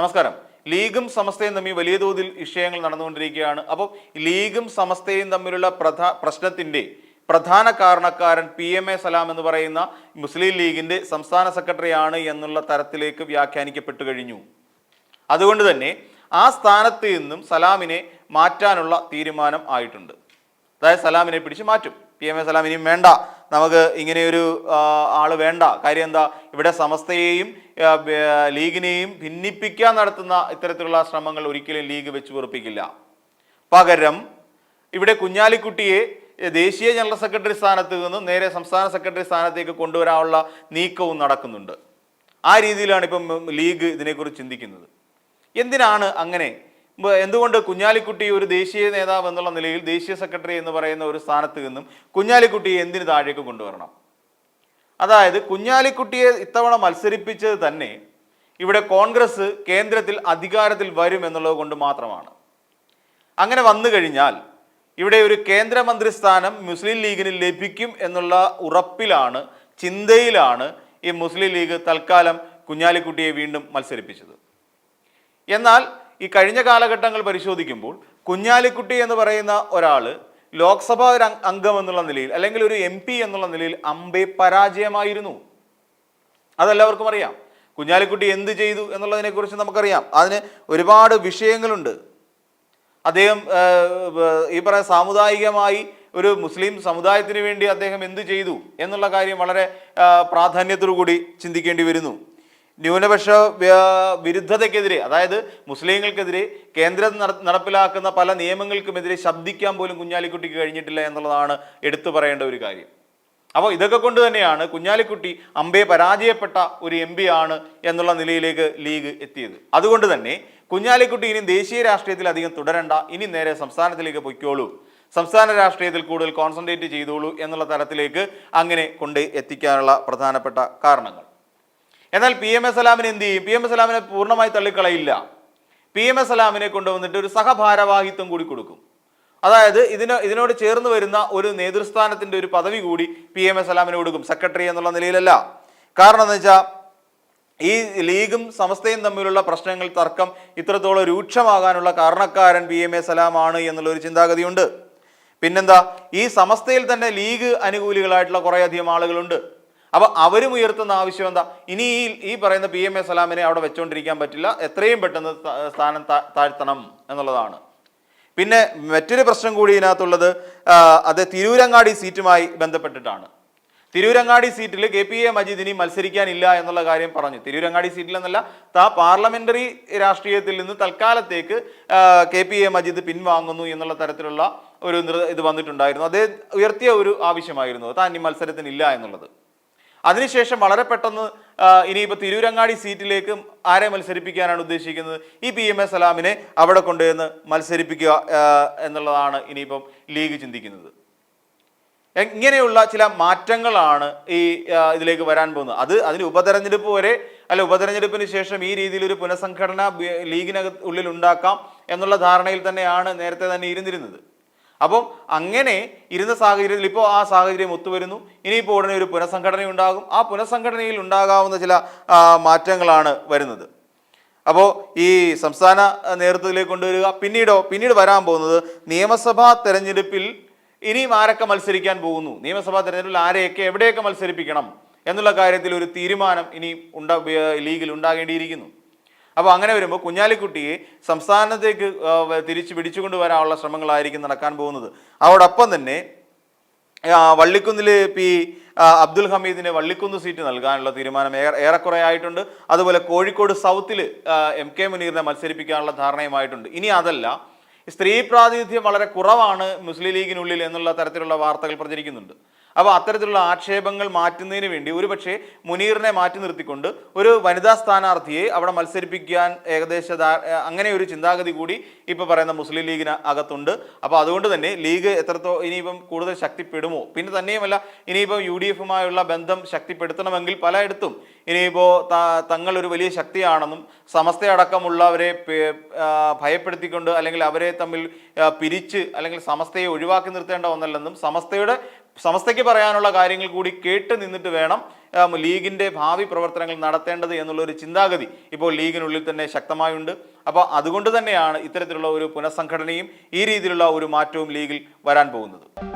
നമസ്കാരം. ലീഗും സമസ്തയും തമ്മിൽ വലിയ തോതിൽ വിഷയങ്ങൾ നടന്നുകൊണ്ടിരിക്കുകയാണ്. അപ്പോൾ ലീഗും സമസ്തയും തമ്മിലുള്ള പ്രധാ പ്രശ്നത്തിന്റെ പ്രധാന കാരണക്കാരൻ പി എം എ സലാം എന്ന് പറയുന്ന മുസ്ലിം ലീഗിന്റെ സംസ്ഥാന സെക്രട്ടറിയാണ് എന്നുള്ള തരത്തിലേക്ക് വ്യാഖ്യാനിക്കപ്പെട്ടു കഴിഞ്ഞു. അതുകൊണ്ട് തന്നെ ആ സ്ഥാനത്ത് നിന്നും സലാമിനെ മാറ്റാനുള്ള തീരുമാനം ആയിട്ടുണ്ട്. അതായത് സലാമിനെ പിടിച്ച് മാറ്റും. പി എം എ സലാം ഇനിയും വേണ്ട. നമുക്ക് ഇങ്ങനെയൊരു ആൾ വേണ്ട. കാര്യം എന്താ? ഇവിടെ സമസ്തയെയും ലീഗിനെയും ഭിന്നിപ്പിക്കാൻ നടത്തുന്ന ഇത്തരത്തിലുള്ള ശ്രമങ്ങൾ ഒരിക്കലും ലീഗ് വെച്ച് വെറുപ്പിക്കില്ല. പകരം ഇവിടെ കുഞ്ഞാലിക്കുട്ടിയെ ദേശീയ ജനറൽ സെക്രട്ടറി സ്ഥാനത്ത് നിന്നും നേരെ സംസ്ഥാന സെക്രട്ടറി സ്ഥാനത്തേക്ക് കൊണ്ടുവരാനുള്ള നീക്കവും നടക്കുന്നുണ്ട്. ആ രീതിയിലാണ് ഇപ്പം ലീഗ് ഇതിനെക്കുറിച്ച് ചിന്തിക്കുന്നത്. എന്തിനാണ് അങ്ങനെ എന്തുകൊണ്ട് കുഞ്ഞാലിക്കുട്ടി ഒരു ദേശീയ നേതാവ് എന്നുള്ള നിലയിൽ ദേശീയ സെക്രട്ടറി എന്ന് പറയുന്ന ഒരു സ്ഥാനത്ത് നിന്നും കുഞ്ഞാലിക്കുട്ടിയെ എന്തിനു താഴേക്ക് കൊണ്ടുവരണം? അതായത് കുഞ്ഞാലിക്കുട്ടിയെ ഇത്തവണ മത്സരിപ്പിച്ചത് തന്നെ ഇവിടെ കോൺഗ്രസ് കേന്ദ്രത്തിൽ അധികാരത്തിൽ വരും എന്നുള്ളത് കൊണ്ട് മാത്രമാണ്. അങ്ങനെ വന്നു കഴിഞ്ഞാൽ ഇവിടെ ഒരു കേന്ദ്രമന്ത്രി സ്ഥാനം മുസ്ലിം ലീഗിന് ലഭിക്കും എന്നുള്ള ഉറപ്പിലാണ് ചിന്തയിലാണ് ഈ മുസ്ലിം ലീഗ് തൽക്കാലം കുഞ്ഞാലിക്കുട്ടിയെ വീണ്ടും മത്സരിപ്പിച്ചത്. എന്നാൽ ഈ കഴിഞ്ഞ കാലഘട്ടങ്ങൾ പരിശോധിക്കുമ്പോൾ കുഞ്ഞാലിക്കുട്ടി എന്ന് പറയുന്ന ഒരാൾ ലോക്സഭാ ഒരു അംഗം എന്നുള്ള നിലയിൽ അല്ലെങ്കിൽ ഒരു എം പി എന്നുള്ള നിലയിൽ അമ്പെ പരാജയമായിരുന്നു. അതെല്ലാവർക്കും അറിയാം. കുഞ്ഞാലിക്കുട്ടി എന്ത് ചെയ്തു എന്നുള്ളതിനെ കുറിച്ച് നമുക്കറിയാം. അതിന് ഒരുപാട് വിഷയങ്ങളുണ്ട്. അദ്ദേഹം ഈ പറയുന്ന സാമുദായികമായി ഒരു മുസ്ലിം സമുദായത്തിന് വേണ്ടി അദ്ദേഹം എന്ത് ചെയ്തു എന്നുള്ള കാര്യം വളരെ പ്രാധാന്യത്തോടു കൂടി ചിന്തിക്കേണ്ടി വരുന്നു. ന്യൂനപക്ഷ വിരുദ്ധതയ്ക്കെതിരെ അതായത് മുസ്ലിങ്ങൾക്കെതിരെ കേന്ദ്രം നടപ്പിലാക്കുന്ന പല നിയമങ്ങൾക്കുമെതിരെ ശബ്ദിക്കാൻ പോലും കുഞ്ഞാലിക്കുട്ടിക്ക് കഴിഞ്ഞിട്ടില്ല എന്നുള്ളതാണ് എടുത്തു പറയേണ്ട ഒരു കാര്യം. അപ്പോൾ ഇതൊക്കെ കൊണ്ട് തന്നെയാണ് കുഞ്ഞാലിക്കുട്ടി അമ്പയെ പരാജയപ്പെട്ട ഒരു എം ആണ് എന്നുള്ള നിലയിലേക്ക് ലീഗ് എത്തിയത്. അതുകൊണ്ട് തന്നെ കുഞ്ഞാലിക്കുട്ടി ഇനി ദേശീയ രാഷ്ട്രീയത്തിൽ അധികം തുടരണ്ട ഇനി നേരെ സംസ്ഥാനത്തിലേക്ക് പൊയ്ക്കോളൂ സംസ്ഥാന രാഷ്ട്രീയത്തിൽ കൂടുതൽ കോൺസെൻട്രേറ്റ് ചെയ്തോളൂ എന്നുള്ള തരത്തിലേക്ക് അങ്ങനെ കൊണ്ട് എത്തിക്കാനുള്ള പ്രധാനപ്പെട്ട കാരണങ്ങൾ. എന്നാൽ പി എം എസ് സലാമിനെ എന്ത് ചെയ്യും? പി എം എസ് സലാമിനെ പൂർണമായി തള്ളിക്കളയില്ല. പി എം എസ് സലാമിനെ കൊണ്ടുവന്നിട്ട് ഒരു സഹഭാരവാഹിത്വം കൂടി കൊടുക്കും. അതായത് ഇതിന് ഇതിനോട് ചേർന്ന് വരുന്ന ഒരു നേതൃസ്ഥാനത്തിന്റെ ഒരു പദവി കൂടി പി എം എസ് സലാമിന് കൊടുക്കും. സെക്രട്ടറി എന്നുള്ള നിലയിലല്ല. കാരണം എന്ന് വെച്ചാൽ ഈ ലീഗും സമസ്തയും തമ്മിലുള്ള പ്രശ്നങ്ങൾ തർക്കം ഇത്രത്തോളം രൂക്ഷമാകാനുള്ള കാരണക്കാരൻ പി എം എ സലാമാണ് എന്നുള്ള ഒരു ചിന്താഗതിയുണ്ട്. പിന്നെന്താ ഈ സമസ്തയിൽ തന്നെ ലീഗ് അനുകൂലികളായിട്ടുള്ള കുറേയധികം ആളുകളുണ്ട്. അപ്പൊ അവരും ഉയർത്തുന്ന ആവശ്യം എന്താ? ഇനി ഈ ഈ പറയുന്ന പി എം എ സലാമിനെ അവിടെ വെച്ചുകൊണ്ടിരിക്കാൻ പറ്റില്ല. എത്രയും പെട്ടെന്ന് സ്ഥാനം താഴ്ത്തണം എന്നുള്ളതാണ്. പിന്നെ മറ്റൊരു പ്രശ്നം കൂടി ഇതിനകത്തുള്ളത് അത് തിരൂരങ്ങാടി സീറ്റുമായി ബന്ധപ്പെട്ടിട്ടാണ്. തിരൂരങ്ങാടി സീറ്റിൽ കെ പി എ മജീദ് ഇനി മത്സരിക്കാനില്ല എന്നുള്ള കാര്യം പറഞ്ഞു. തിരൂരങ്ങാടി സീറ്റിൽ എന്നല്ല താ പാർലമെന്ററി രാഷ്ട്രീയത്തിൽ നിന്ന് തൽക്കാലത്തേക്ക് കെ പി എ മജീദ് പിൻവാങ്ങുന്നു എന്നുള്ള തരത്തിലുള്ള ഒരു ഇത് വന്നിട്ടുണ്ടായിരുന്നു. അതേ ഉയർത്തിയ ഒരു ആവശ്യമായിരുന്നു. താൻ ഇനി മത്സരത്തിനില്ല എന്നുള്ളത്. അതിനുശേഷം വളരെ പെട്ടെന്ന് ഇനിയിപ്പോൾ തിരൂരങ്ങാടി സീറ്റിലേക്ക് ആരെ മത്സരിപ്പിക്കാനാണ് ഉദ്ദേശിക്കുന്നത്? ഈ പി എം എ സലാമിനെ അവിടെ കൊണ്ടുവന്ന് മത്സരിപ്പിക്കുക എന്നുള്ളതാണ് ഇനിയിപ്പം ലീഗ് ചിന്തിക്കുന്നത്. ഇങ്ങനെയുള്ള ചില മാറ്റങ്ങളാണ് ഈ ഇതിലേക്ക് വരാൻ പോകുന്നത്. അത് അതിന് ഉപതെരഞ്ഞെടുപ്പ് വരെ അല്ല ഉപതെരഞ്ഞെടുപ്പിന് ശേഷം ഈ രീതിയിൽ ഒരു പുനഃസംഘടന ലീഗിനകത്ത് ഉള്ളിൽ ഉണ്ടാക്കാം എന്നുള്ള ധാരണയിൽ തന്നെയാണ് നേരത്തെ തന്നെ ഇരുന്നിരുന്നത്. അപ്പം അങ്ങനെ ഇരുന്ന സാഹചര്യത്തിൽ ഇപ്പോൾ ആ സാഹചര്യം ഒത്തുവരുന്നു. ഇനിയിപ്പോൾ ഉടനെ ഒരു പുനഃസംഘടന ഉണ്ടാകും ആ പുനഃസംഘടനയിൽ ഉണ്ടാകാവുന്ന ചില മാറ്റങ്ങളാണ് വരുന്നത്. അപ്പോൾ ഈ സംസ്ഥാന നേതൃത്വത്തിലേക്ക് കൊണ്ടുവരിക പിന്നീടോ പിന്നീട് വരാൻ പോകുന്നത് നിയമസഭാ തെരഞ്ഞെടുപ്പിൽ ഇനിയും ആരൊക്കെ മത്സരിക്കാൻ പോകുന്നു? നിയമസഭാ തെരഞ്ഞെടുപ്പിൽ ആരെയൊക്കെ എവിടെയൊക്കെ മത്സരിപ്പിക്കണം? എന്നുള്ള കാര്യത്തിൽ ഒരു തീരുമാനം ഇനി ഉണ്ടാ ലീഗിൽ ഉണ്ടാകേണ്ടിയിരിക്കുന്നു. അപ്പോൾ അങ്ങനെ വരുമ്പോൾ കുഞ്ഞാലിക്കുട്ടിയെ സംസ്ഥാനത്തേക്ക് തിരിച്ച് വ- തിരിച്ചു പിടിച്ചുകൊണ്ട് വരാനുള്ള ശ്രമങ്ങളായിരിക്കും നടക്കാൻ പോകുന്നത്. അതോടൊപ്പം തന്നെ വള്ളിക്കുന്നിൽ പി അബ്ദുൽ ഹമീദിന് വള്ളിക്കുന്ന് സീറ്റ് നൽകാനുള്ള തീരുമാനം ഏറെ ഏറെക്കുറെ ആയിട്ടുണ്ട്. അതുപോലെ കോഴിക്കോട് സൗത്തിൽ എം കെ മുനീറിനെ മത്സരിപ്പിക്കാനുള്ള ധാരണയുമായിട്ടുണ്ട്. ഇനി അതല്ല സ്ത്രീ പ്രാതിനിധ്യം വളരെ കുറവാണ് മുസ്ലിം ലീഗിനുള്ളിൽ എന്നുള്ള തരത്തിലുള്ള വാർത്തകൾ പ്രചരിക്കുന്നുണ്ട്. അപ്പോൾ അത്തരത്തിലുള്ള ആക്ഷേപങ്ങൾ മാറ്റുന്നതിന് വേണ്ടി ഒരുപക്ഷെ മുനീറിനെ മാറ്റി നിർത്തിക്കൊണ്ട് ഒരു വനിതാ സ്ഥാനാർത്ഥിയെ അവിടെ മത്സരിപ്പിക്കാൻ ഏകദേശ അങ്ങനെ ഒരു ചിന്താഗതി കൂടി ഇപ്പോൾ പറയുന്ന മുസ്ലിം ലീഗിന് അകത്തുണ്ട്. അപ്പോൾ അതുകൊണ്ട് തന്നെ ലീഗ് എത്രത്തോ ഇനിയിപ്പം കൂടുതൽ ശക്തിപ്പെടുമോ? പിന്നെ തന്നെയുമല്ല ഇനിയിപ്പം യു ഡി എഫുമായുള്ള ബന്ധം ശക്തിപ്പെടുത്തണമെങ്കിൽ പലയിടത്തും ഇനിയിപ്പോൾ തങ്ങൾ ഒരു വലിയ ശക്തിയാണെന്നും സമസ്തയടക്കമുള്ളവരെ ഭയപ്പെടുത്തിക്കൊണ്ട് അല്ലെങ്കിൽ അവരെ തമ്മിൽ പിരിച്ച് അല്ലെങ്കിൽ സമസ്തയെ ഒഴിവാക്കി നിർത്തേണ്ട ഒന്നല്ലെന്നും സമസ്തയുടെ സമസ്തയ്ക്ക് പറയാനുള്ള കാര്യങ്ങൾ കൂടി കേട്ട് നിന്നിട്ട് വേണം ലീഗിന്റെ ഭാവി പ്രവർത്തനങ്ങൾ നടത്തേണ്ടത് എന്നുള്ള ഒരു ചിന്താഗതി ഇപ്പോൾ ലീഗിനുള്ളിൽ തന്നെ ശക്തമായുണ്ട്. അപ്പോൾ അതുകൊണ്ട് തന്നെയാണ് ഇത്തരത്തിലുള്ള ഒരു പുനഃസംഘടനയും ഈ രീതിയിലുള്ള ഒരു മാറ്റവും ലീഗിൽ വരാൻ പോകുന്നത്.